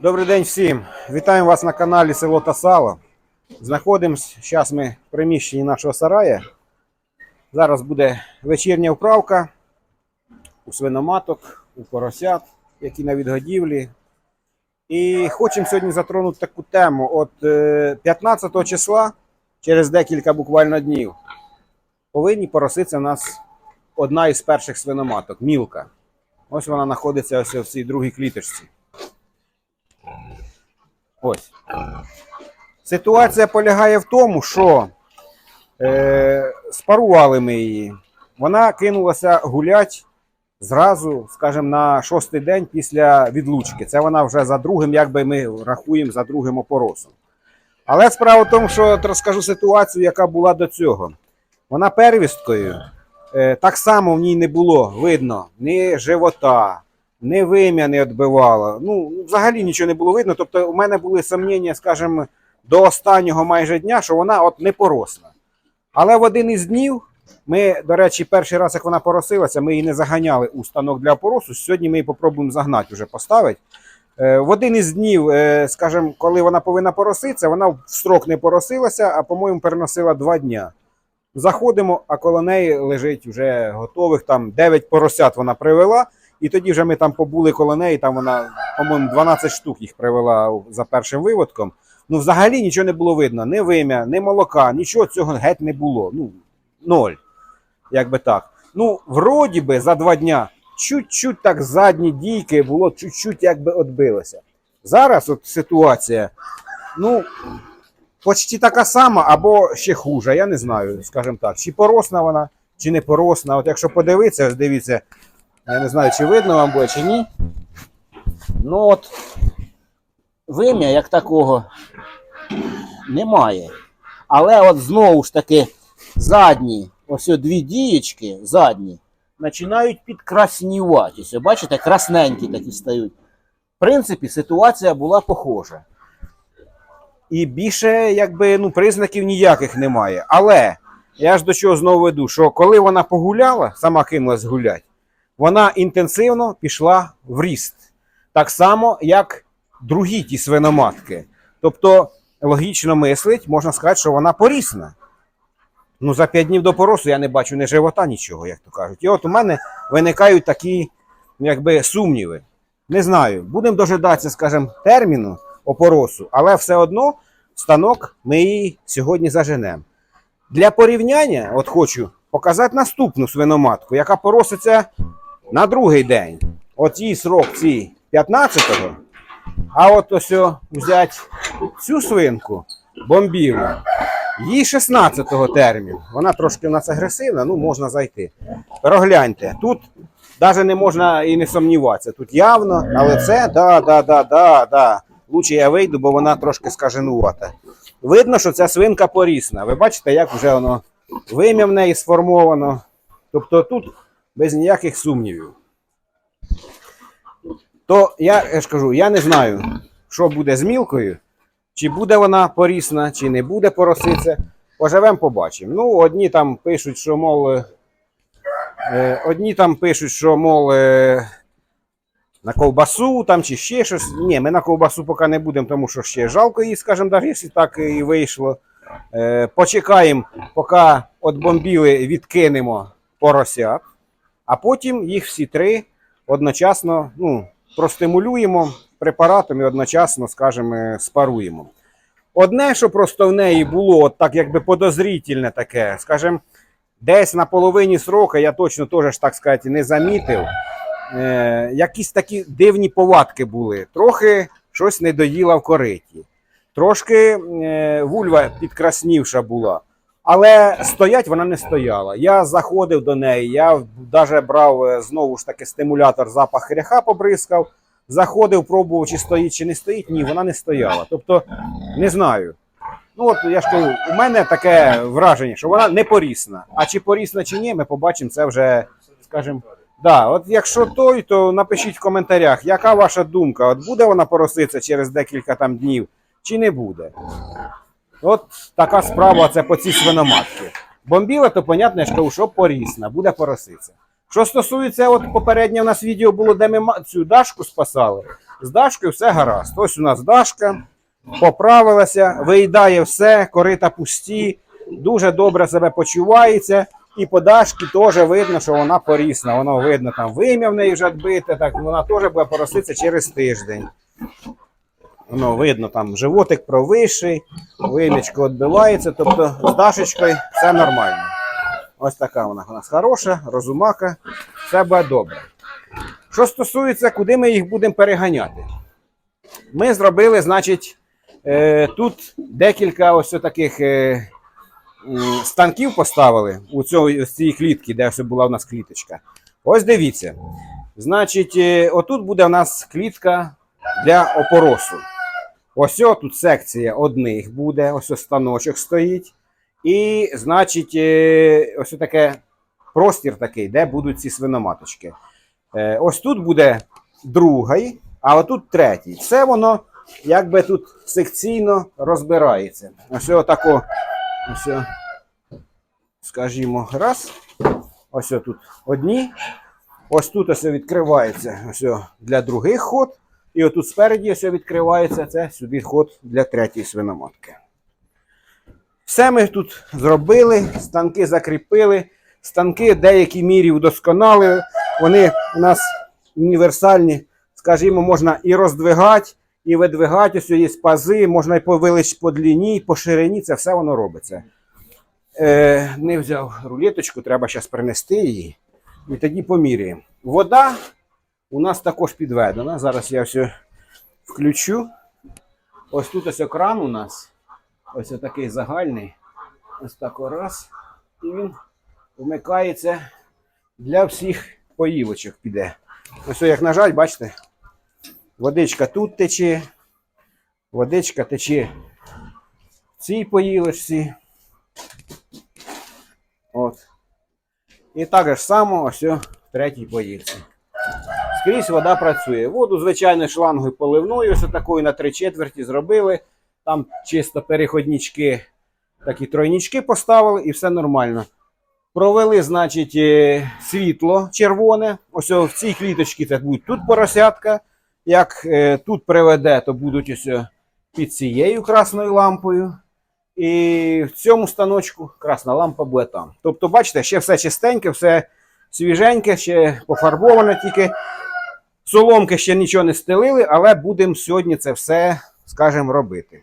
Добрий день всім. Вітаємо вас на каналі Село та Сало. Знаходимось зараз ми в приміщенні нашого сарая. Зараз буде вечірня вправка у свиноматок, у поросят, які на відгодівлі. І хочемо сьогодні затронути таку тему. От е, 15 числа, через декілька буквально днів, повинні пороситися у нас одна із перших свиноматок мілка. Ось вона знаходиться ось в цій другій кліточці. Ось. Ситуація полягає в тому, що е, спарували ми її. Вона кинулася гулять зразу, скажімо, на шостий день після відлучки. Це вона вже за другим, якби ми рахуємо за другим опоросом. Але справа в тому, що розкажу ситуацію, яка була до цього. Вона первісткою. Е, так само в ній не було видно ні живота, ні вим'я не відбивало. Ну, взагалі нічого не було видно. Тобто, у мене були сумніння, скажімо, до останнього майже дня, що вона от не поросла. Але в один із днів ми, до речі, перший раз, як вона поросилася, ми її не заганяли у станок для поросу. Сьогодні ми її попробуємо загнати, вже поставити. Е, В один із днів, е, скажімо, коли вона повинна пороситися, вона в строк не поросилася, а, по-моєму, переносила два дня. Заходимо, а коло неї лежить вже готових там 9 поросят вона привела. І тоді вже ми там побули коло неї, там вона, по-моєму, 12 штук їх привела за першим виводком. Ну, взагалі нічого не було видно, ні вим'я, ні молока, нічого цього геть не було. Ну, ноль. Як би так. Ну, вроді би, за два дня чуть-чуть так задні дійки було, чуть-чуть якби відбилося. Зараз от ситуація, ну, почти така сама, або ще хуже, я не знаю, скажімо так. Чи поросна вона, чи не поросна. От якщо подивитися, дивіться, я не знаю, чи видно вам буде, чи ні. Ну от, вим'я як такого немає. Але от знову ж таки задні, ось дві дієчки задні, починають підкраснівати. Ось, бачите, красненькі такі стають. В принципі, ситуація була похожа. І більше, якби, ну, признаків ніяких немає. Але я ж до чого знову веду, що коли вона погуляла, сама кинулась гулять, вона інтенсивно пішла в ріст. Так само, як другі ті свиноматки. Тобто, логічно мислить, можна сказати, що вона порісна. Ну, за 5 днів до поросу я не бачу ні живота, нічого, як то кажуть. І от у мене виникають такі, якби, сумніви. Не знаю, будемо дожидатися, скажімо, терміну опоросу, але все одно станок ми її сьогодні заженемо. Для порівняння, от хочу показати наступну свиноматку, яка пороситься на другий день. От її срок цій 15-го. А от ось взяти цю свинку бомбіву, їй 16-го термін. Вона трошки у нас агресивна, ну можна зайти. Прогляньте, тут навіть не можна і не сумніватися. Тут явно на лице, да, да, да, да, да. Лучше я вийду, бо вона трошки скаженувата. Видно, що ця свинка порісна. Ви бачите, як вже воно вим'я в неї сформовано. Тобто тут без ніяких сумнівів. То я, я ж кажу, я не знаю, що буде з мілкою, чи буде вона порісна, чи не буде пороситися. Поживемо, побачимо. Ну, одні там пишуть, що, мол, е, е, одні там пишуть, що, мол, е, на ковбасу там чи ще щось. Ні, ми на ковбасу поки не будемо, тому що ще жалко її, скажімо, навіть, якщо так і вийшло. Е, почекаємо, поки отбомбіли, відкинемо поросят, а потім їх всі три одночасно ну, простимулюємо препаратом і одночасно, скажімо, спаруємо. Одне, що просто в неї було от так якби подозрительне таке, скажімо, десь на половині срока я точно теж, так сказати, не замітив. Е, якісь такі дивні повадки були. Трохи щось не доїла в кориті. Трошки е, вульва підкраснівша була. Але стоять вона не стояла. Я заходив до неї, я навіть брав е, знову ж таки стимулятор запах хряха побризкав. Заходив, пробував, чи стоїть, чи не стоїть. Ні, вона не стояла. Тобто, не знаю. Ну, от я ж кажу, у мене таке враження, що вона не порісна. А чи порісна, чи ні, ми побачимо це вже, скажімо. Да, от якщо той, то напишіть в коментарях, яка ваша думка? От буде вона пороситися через декілька там днів, чи не буде? От така справа це по цій свиноматці. Бомбіла, то ж кажу, що порісна, буде пороситися. Що стосується, от попереднє у нас відео було, де ми цю дашку спасали. З дашкою все гаразд. Ось у нас дашка, поправилася, виїдає все, корита пусті, дуже добре себе почувається. І по дашці теж видно, що вона порісна. Воно видно, там вим'я в неї вже відбите, так вона теж буде пороситися через тиждень. Воно видно, там животик провищий, вимічко відбивається, тобто з дашечкою все нормально. Ось така вона у нас хороша, розумака, все буде добре. Що стосується, куди ми їх будемо переганяти? Ми зробили, значить, е, тут декілька ось таких е, станків поставили у цій, клітці, де була у нас кліточка. Ось дивіться. Значить, е, отут буде у нас клітка для опоросу. Ось о, тут секція одних буде, ось ось станочок стоїть. І, значить, е, ось таке простір такий, де будуть ці свиноматочки. Е, Ось тут буде другий, а отут третій. Все воно якби тут секційно розбирається. Ось отако, ось, скажімо, раз. Ось тут одні. Ось тут ось відкривається ось для других ход. І отут спереді ось відкривається це сюди ход для третьої свиноматки. Все ми тут зробили, станки закріпили, станки в деякій мірі удосконалили. Вони у нас універсальні, скажімо, можна і роздвигати, і видвигати. Ось є пази, можна і по велич, по длині, і по ширині, це все воно робиться. Е, не взяв рулеточку, треба зараз принести її. І тоді поміряємо. Вода у нас також підведена. Зараз я все включу. Ось тут ось екран у нас. Ось такий загальний. Ось так раз. І він вмикається для всіх поївочок піде. Ось як нажать, бачите? Водичка тут тече. Водичка тече в цій поїлочці. От. І так же само ось в третій поїлці. Скрізь вода працює. Воду, звичайно, шлангою поливною, ось такою на три четверті зробили. Там чисто переходнички, такі тройнички поставили і все нормально. Провели, значить, е, світло червоне. Ось в цій кліточці це буде тут поросятка. Як е, тут приведе, то будуть ось під цією красною лампою. І в цьому станочку красна лампа буде там. Тобто, бачите, ще все чистеньке, все свіженьке, ще пофарбоване, тільки соломки ще нічого не стелили, але будемо сьогодні це все, скажімо, робити.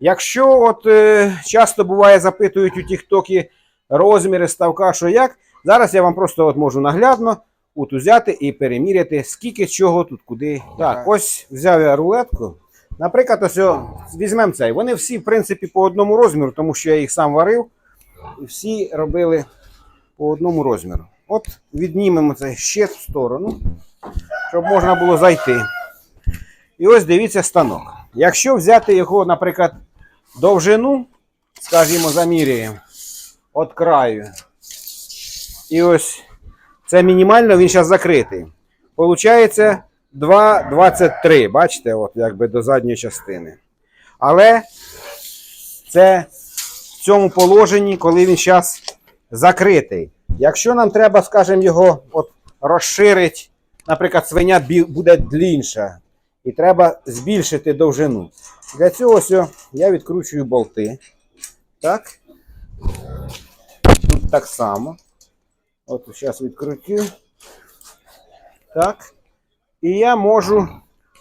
Якщо от е, часто буває, запитують у Тіктокі розміри ставка, що як, зараз я вам просто от можу наглядно от взяти і переміряти, скільки чого тут, куди. Так, ось взяв я рулетку. Наприклад, ось візьмемо цей. Вони всі, в принципі, по одному розміру, тому що я їх сам варив. І всі робили по одному розміру. От віднімемо цей щит в сторону, щоб можна було зайти. І ось дивіться станок. Якщо взяти його, наприклад, довжину, скажімо, заміряємо від краю. І ось це мінімально, він зараз закритий. Получається 2,23. Бачите, от якби до задньої частини. Але це в цьому положенні, коли він зараз закритий. Якщо нам треба, скажімо, його от розширити, наприклад, свиня буде длінша, і треба збільшити довжину. Для цього ось я відкручую болти. Так. Тут так само. От зараз відкрутю. Так. І я можу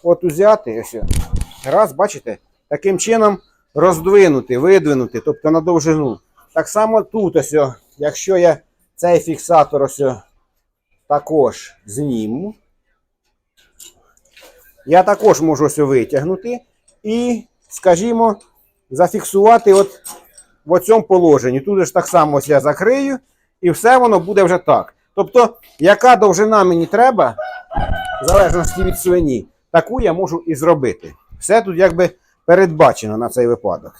от узяти ось. Раз, бачите, таким чином роздвинути, видвинути, тобто на довжину. Так само тут, ось, якщо я цей фіксатор ось також зніму, я також можу ось витягнути і, скажімо, зафіксувати от в цьому положенні. Тут ж так само ось я закрию, і все воно буде вже так. Тобто, яка довжина мені треба, в залежності від свині, таку я можу і зробити. Все тут якби передбачено на цей випадок.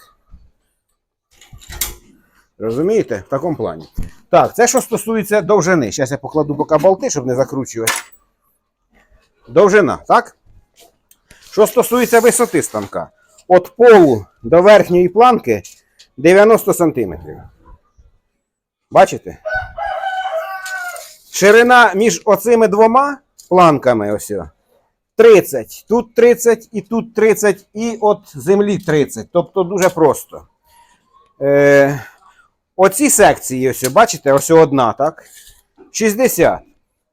Розумієте? В такому плані. Так, це що стосується довжини. Зараз я покладу бока болти, щоб не закручувати. Довжина, так? Що стосується висоти станка, від полу до верхньої планки 90 см. Бачите? Ширина між оцими двома планками ось. 30. Тут 30 і тут 30, і от землі 30. Тобто дуже просто. Е, оці секції, ось, бачите, ось одна, так? 60.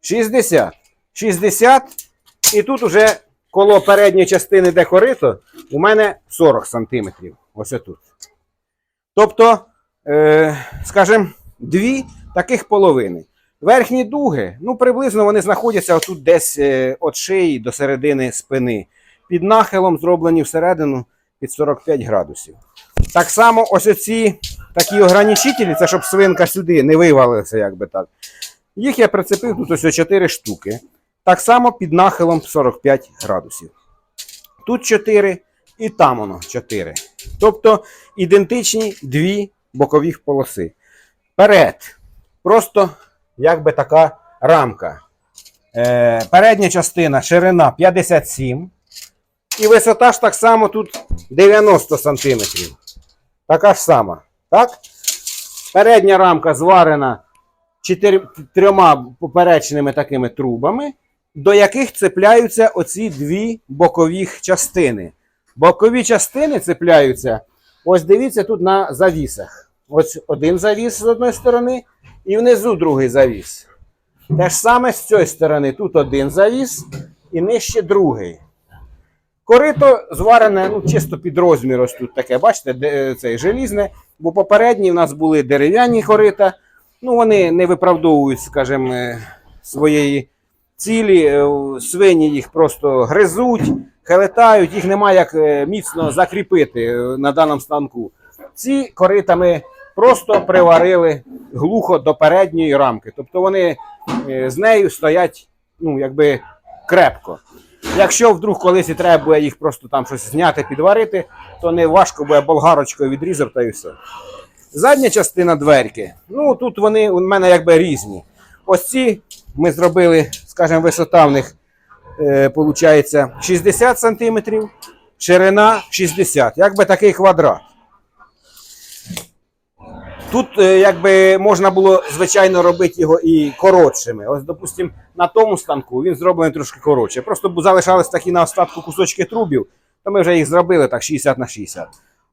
60. 60. І тут уже коло передньої частини, де корито, у мене 40 см. Ось тут. Тобто, е, скажімо, дві таких половини. Верхні дуги, ну приблизно вони знаходяться отут десь е, від шиї до середини спини. Під нахилом зроблені всередину під 45 градусів. Так само ось оці такі ограничителі, це щоб свинка сюди не вивалилася, як би так. Їх я прицепив тут ось 4 штуки. Так само під нахилом 45 градусів. Тут 4 і там воно 4. Тобто ідентичні дві бокових полоси. Перед. Просто якби така рамка. Е, передня частина ширина 57. І висота ж так само тут 90 см. Така ж сама. Так? Передня рамка зварена чотир... трьома поперечними такими трубами, до яких цепляються оці дві бокові частини. Бокові частини цепляються, ось дивіться тут на завісах. Ось один завіс з одної сторони, і внизу другий завіс. Те ж саме з цієї сторони. Тут один завіс і нижче другий. Корито зварене ну, чисто під розмір, ось тут таке, бачите, де, це желізне, бо попередні в нас були дерев'яні корита. Ну, вони не виправдовують, скажімо, е, своєї цілі. Е, Свині їх просто гризуть, хелетають, їх немає як е, міцно закріпити е, на даному станку. Ці корита ми просто приварили глухо до передньої рамки. Тобто вони е, з нею стоять, ну, якби крепко. Якщо вдруг колись треба буде їх просто там щось зняти, підварити, то не важко буде болгарочкою відрізав та і все. Задня частина дверки. Ну тут вони у мене якби різні. Ось ці ми зробили, скажімо, висота в них е, виходить 60 см, ширина 60 Якби такий квадрат. Тут е, якби можна було, звичайно, робити його і коротшими. Ось, допустимо, на тому станку він зроблений трошки коротше. Просто залишались такі на остатку кусочки трубів, то ми вже їх зробили так 60 на 60.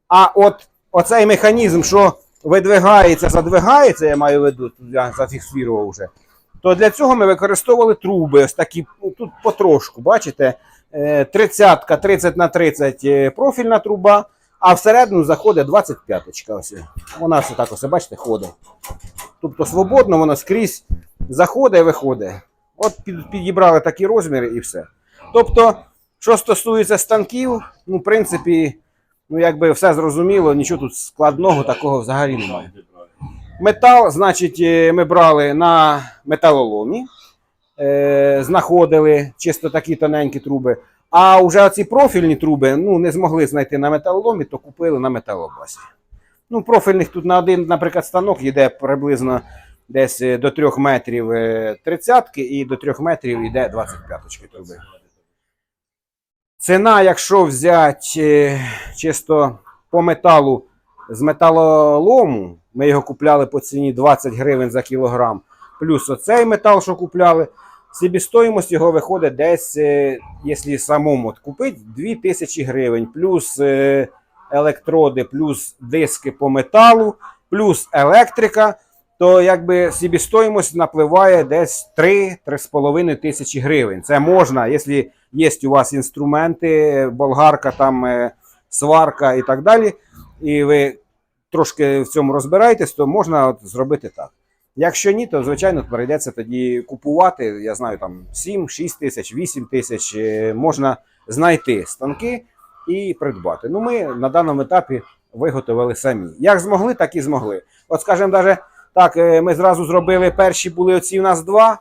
А от оцей механізм, що видвигається, задвигається, я маю в виду, я зафіксував вже, то для цього ми використовували труби, ось такі, ну, тут потрошку, бачите, е, 30 30 на 30 е, профільна труба, а всередину заходить 25-ка. Ось. Вона все так ось, бачите, ходить. Тобто свободно вона скрізь заходить і виходить. От підібрали такі розміри і все. Тобто, що стосується станків, ну, в принципі, ну, якби все зрозуміло, нічого тут складного такого взагалі немає. Метал, значить, е, ми брали на металоломі, е, знаходили чисто такі тоненькі труби. А вже оці профільні труби ну, не змогли знайти на металоломі, то купили на металобасі. Ну, профільних тут на один, наприклад, станок йде приблизно десь е, до 3 метрів е, тридцятки і до 3 метрів йде 25 труби. Ціна, якщо взяти е, чисто по металу з металолому, ми його купляли по ціні 20 гривень за кілограм, плюс оцей метал, що купляли, собівартість його виходить десь, е, якщо самому купити, 2000 гривень, плюс е, електроди, плюс диски по металу, плюс електрика, то якби собівартість напливає десь 3-3,5 тисячі гривень. Це можна, якщо є у вас інструменти, болгарка, там, е, сварка і так далі, і ви трошки в цьому розбираєтесь, то можна от зробити так. Якщо ні, то звичайно прийдеться тоді купувати. Я знаю, там 7, 6 тисяч, 8 тисяч е, можна знайти станки і придбати. Ну, ми на даному етапі виготовили самі. Як змогли, так і змогли. От, скажімо, навіть так, е, ми зразу зробили перші були оці у нас два,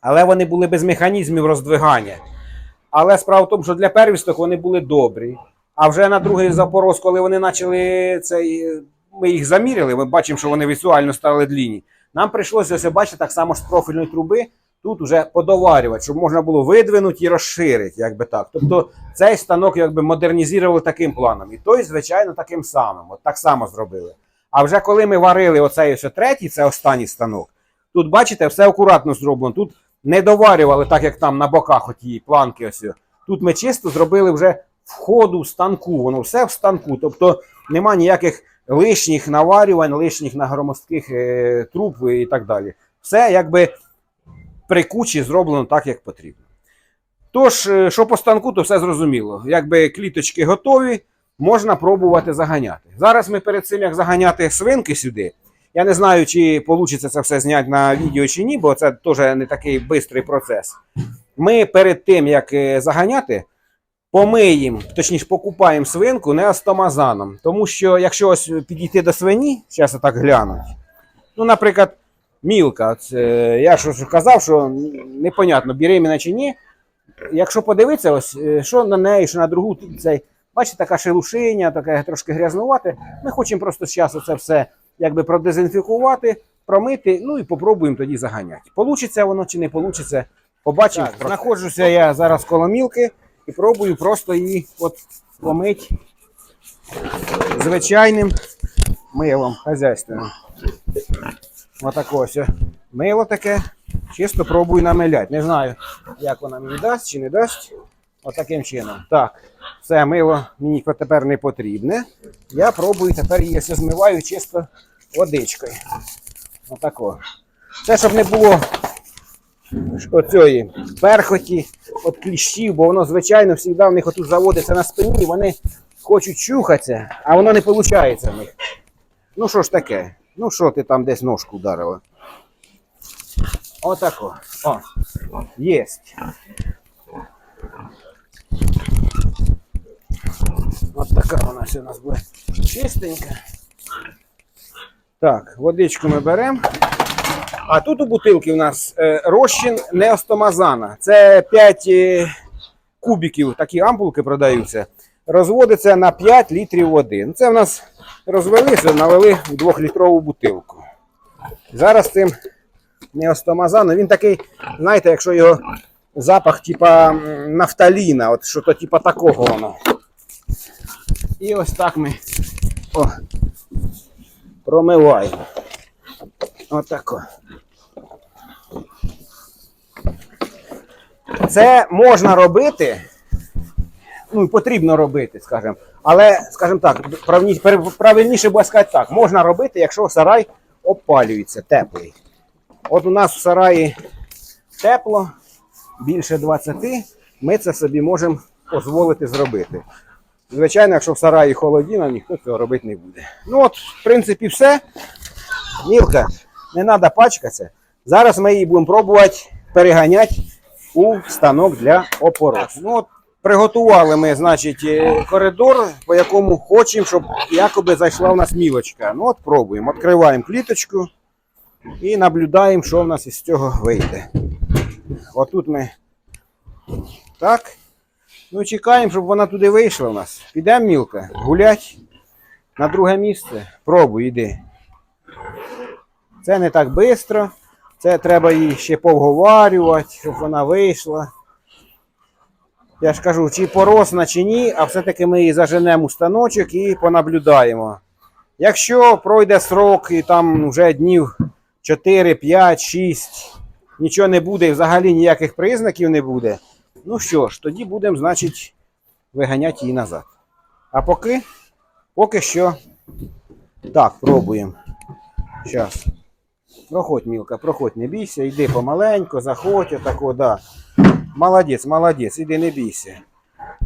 але вони були без механізмів роздвигання. Але справа в тому, що для первісток вони були добрі. А вже на другий запорос, коли вони почали цей, ми їх заміряли, ми бачимо, що вони візуально стали длінні. Нам прийшлося ось бачите, так само з профільної труби тут уже подоварювати, щоб можна було видвинути і розширити, якби так. Тобто цей станок якби модернізували таким планом. І той, звичайно, таким самим. От так само зробили. А вже коли ми варили оцей ось третій, це останній станок, Тут, бачите, все акуратно зроблено. Тут не доварювали, так як там на боках оті планки. Ось. Тут ми чисто зробили вже входу в станку. Воно все в станку. Тобто нема ніяких лишніх наварювань, лишніх нагромоздких е, труб і так далі. Все якби при кучі зроблено так, як потрібно. Тож, е, що по станку, то все зрозуміло. Якби кліточки готові, можна пробувати заганяти. Зараз ми перед цим, як заганяти свинки сюди, я не знаю, чи вийде це все зняти на відео чи ні, бо це теж не такий швидкий процес. Ми перед тим, як е, заганяти, помиємо, точніше, покупаємо свинку не астомазаном. Тому що якщо ось підійти до свині, зараз я так глянуть. Ну, наприклад, мілка. От, е, я ж казав, що непонятно, беременна чи ні. Якщо подивитися, ось, е, що на неї, що на другу, цей, бачите, така шелушиня, таке трошки грязнувате. Ми хочемо просто зараз це все якби продезінфікувати, промити, ну і попробуємо тоді заганяти. Получиться воно чи не получиться, побачимо. Знаходжуся я зараз коло мілки і пробую просто її от помити звичайним милом хазяйственним. Отако ось. Мило таке. Чисто пробую намиляти. Не знаю, як вона мені дасть чи не дасть. Отаким чином. Так, все мило мені тепер не потрібне. Я пробую тепер її ось змиваю чисто водичкою. Отако. Це щоб не було оцієї перхоті, от кліщів, бо воно, звичайно, завжди в них отут заводиться на спині, і вони хочуть чухатися, а воно не виходить в них. Ну що ж таке? Ну що ти там десь ножку ударила? Отако. О, єсть. От така вона все у нас буде чистенька. Так, водичку ми беремо. А тут у бутилці у нас е, розчин неостомазана. Це 5 е, кубиків, такі ампулки продаються. Розводиться на 5 літрів води. Це в нас розвелися, налили в 2-літрову бутилку. Зараз цим неостомазаном, він такий, знаєте, якщо його запах типа нафталіна, от що то типа такого воно. І ось так ми о, промиваємо. Отако. Це можна робити, ну і потрібно робити, скажімо. Але, скажімо так, правильніше буде сказати так, можна робити, якщо сарай опалюється теплий. От у нас в сараї тепло, більше 20, ми це собі можемо дозволити зробити. Звичайно, якщо в сараї холодіно, ніхто цього робити не буде. Ну от, в принципі, все. Мілка, не треба пачкатися. Зараз ми її будемо пробувати переганяти у станок для опорос. Ну, от, приготували ми, значить, е, коридор, по якому хочемо, щоб якоби зайшла в нас мілочка. Ну от пробуємо. Відкриваємо кліточку і наблюдаємо, що в нас із цього вийде. Отут ми так. Ну, чекаємо, щоб вона туди вийшла у нас. Підемо, мілка, гулять на друге місце. Пробуй, йди. Це не так швидко. Це треба її ще повговарювати, щоб вона вийшла. Я ж кажу, чи поросна, чи ні, а все-таки ми її заженемо у станочок і понаблюдаємо. Якщо пройде срок і там вже днів 4, 5, 6, нічого не буде і взагалі ніяких признаків не буде, ну що ж, тоді будемо, значить, виганяти її назад. А поки, поки що, так, пробуємо. Зараз. Проходь, Мілка, проходь, не бійся, йди помаленько, заходь, отако, да. Молодець, молодець, іди, не бійся.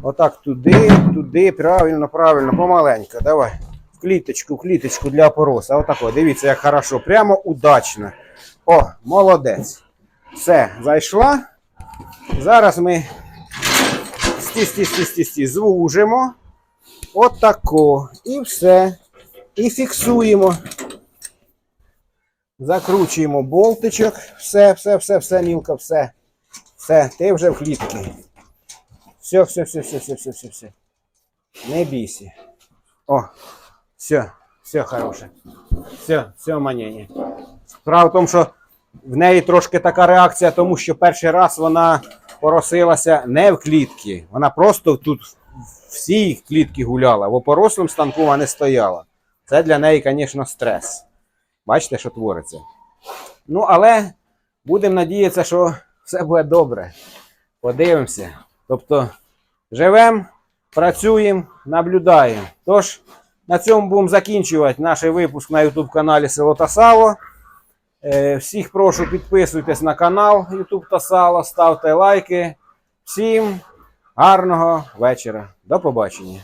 Отак туди, туди, правильно, правильно, помаленько, давай. В кліточку, в кліточку для опороса. Отако, дивіться, як хорошо, прямо удачно. О, молодець. Все, зайшла. Зараз ми сті, сті, сті, сті, сті, звужимо. Отако. І все. І фіксуємо. Закручуємо болтичок. Все, все, все, все, мілка, все. Все, ти вже в клітці. Все, все, все, все, все, все, все, все. Не бійся. О, все, все хороше. Все, все манення. Справа в тому, що в неї трошки така реакція, тому що перший раз вона поросилася не в клітці. Вона просто тут в цій клітці гуляла. В опорослому станку вона не стояла. Це для неї, звісно, стрес. Бачите, що твориться. Ну, але будемо надіятися, що все буде добре. Подивимося. Тобто, живемо, працюємо, наблюдаємо. Тож, на цьому будемо закінчувати наш випуск на YouTube каналі Село та Сало. Е, Всіх прошу підписуйтесь на канал YouTube та Сало, ставте лайки. Всім гарного вечора. До побачення.